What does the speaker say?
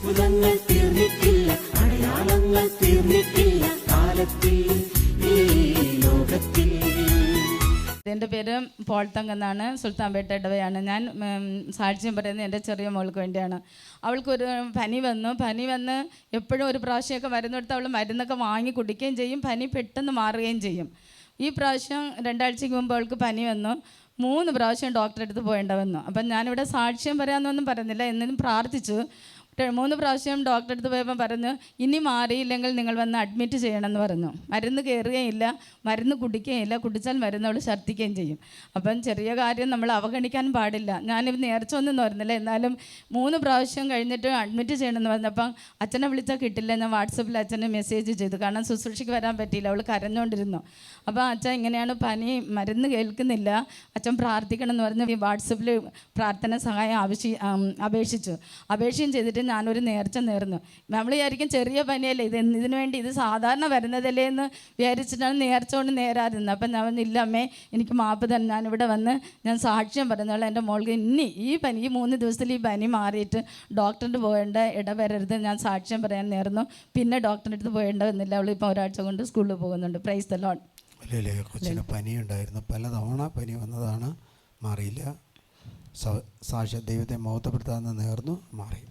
അത്ഭുതങ്ങൾ തീർന്നിട്ടില്ല അടയാളങ്ങൾ തീർന്നിട്ടില്ല കാലത്തിൽ ഈ എന്റെ പേര് പോൾ തങ്ക് എന്നാണ് സുൽത്താൻപേട്ട ഇടവയാണ്. ഞാൻ സാക്ഷ്യം പറയുന്നത് എന്റെ ചെറിയ മോൾക്ക് വേണ്ടിയാണ്. അവൾക്കൊരു പനി വന്നു. പനി വന്ന് എപ്പോഴും ഒരു പ്രാവശ്യമൊക്കെ മരുന്നെടുത്ത് അവൾ മരുന്നൊക്കെ വാങ്ങി കുടിക്കുകയും ചെയ്യും. പനി പെട്ടെന്ന് മാറുകയും ചെയ്യും. ഈ പ്രാവശ്യം രണ്ടാഴ്ചയ്ക്ക് മുമ്പ് അവൾക്ക് പനി വന്നു. മൂന്ന് പ്രാവശ്യം ഡോക്ടറെ അടുത്ത് വന്നു അപ്പം ഞാനിവിടെ സാക്ഷ്യം പറയാമെന്നൊന്നും പറയുന്നില്ല. എന്നും പ്രാർത്ഥിച്ചു. ര- മൂന്ന് പ്രാവശ്യം ഡോക്ടറെ അടുത്ത് പോയപ്പോൾ പറഞ്ഞു ഇനി മാറിയില്ലെങ്കിൽ നിങ്ങൾ വന്ന് അഡ്മിറ്റ് ചെയ്യണമെന്ന് പറഞ്ഞു. മരുന്ന് കയറുകയില്ല മരുന്ന് കുടിക്കുകയില്ല കുടിച്ചാൽ മരുന്ന് അവൾ ഛർദ്ദിക്കുകയും ചെയ്യും. അപ്പം ചെറിയ കാര്യം നമ്മൾ അവഗണിക്കാൻ പാടില്ല. ഞാനിത് നേർച്ച ഒന്നും വരുന്നില്ല എന്നാലും മൂന്ന് പ്രാവശ്യം കഴിഞ്ഞിട്ട് അഡ്മിറ്റ് ചെയ്യണമെന്ന് പറഞ്ഞപ്പം അച്ഛനെ വിളിച്ചാൽ കിട്ടില്ല ഞാൻ വാട്സപ്പിൽ അച്ഛനെ മെസ്സേജ് ചെയ്തു. കാരണം ശുശ്രൂഷയ്ക്ക് വരാൻ പറ്റിയില്ല. അവൾ കരഞ്ഞുകൊണ്ടിരുന്നു. അപ്പോൾ അച്ഛൻ ഇങ്ങനെയാണ് പനി മരുന്ന് കേൾക്കുന്നില്ല. അച്ഛൻ പ്രാർത്ഥിക്കണം എന്ന് പറഞ്ഞ് വാട്സപ്പിൽ പ്രാർത്ഥന സഹായം ആവശ്യ അപേക്ഷിച്ചു. അപേക്ഷയും ചെയ്തിട്ട് ഞാനൊരു നേർച്ച നേർന്നു. നമ്മൾ വിചാരിക്കും ചെറിയ പനിയല്ലേ ഇത് ഇതിനു വേണ്ടി ഇത് സാധാരണ വരുന്നതല്ലേ എന്ന് വിചാരിച്ചിട്ടാണ് നേർച്ച കൊണ്ട് നേരാതിരുന്നത് അപ്പം ഞാൻ ഇല്ല അമ്മേ എനിക്ക് മാപ്പ് തന്നെ ഞാനിവിടെ വന്ന് ഞാൻ സാക്ഷ്യം പറയുന്നുള്ള എന്റെ മോൾക്ക്. ഇനി ഈ പനി ഈ മൂന്ന് ദിവസത്തിൽ ഈ പനി മാറിയിട്ട് ഡോക്ടറിന്റെ പോകേണ്ട ഇടവരരുത്. ഞാൻ സാക്ഷ്യം പറയാൻ നേർന്നു. പിന്നെ ഡോക്ടറിന്റെ അടുത്ത് പോകേണ്ടതെന്നില്ല അവൾ ഇപ്പോൾ ഒരാഴ്ച കൊണ്ട് സ്കൂളിൽ പോകുന്നുണ്ട്. പ്രൈസ് ദ ലോൺ അല്ലേ കൊച്ചിന് പനിയുണ്ടായിരുന്നു പലതവണ പനി വന്നതാണ്. മാറിയില്ല. സാക്ഷ്യ ദൈവത്തെ മഹത്വപ്പെടുത്താമെന്ന് നേർന്നു മാറി.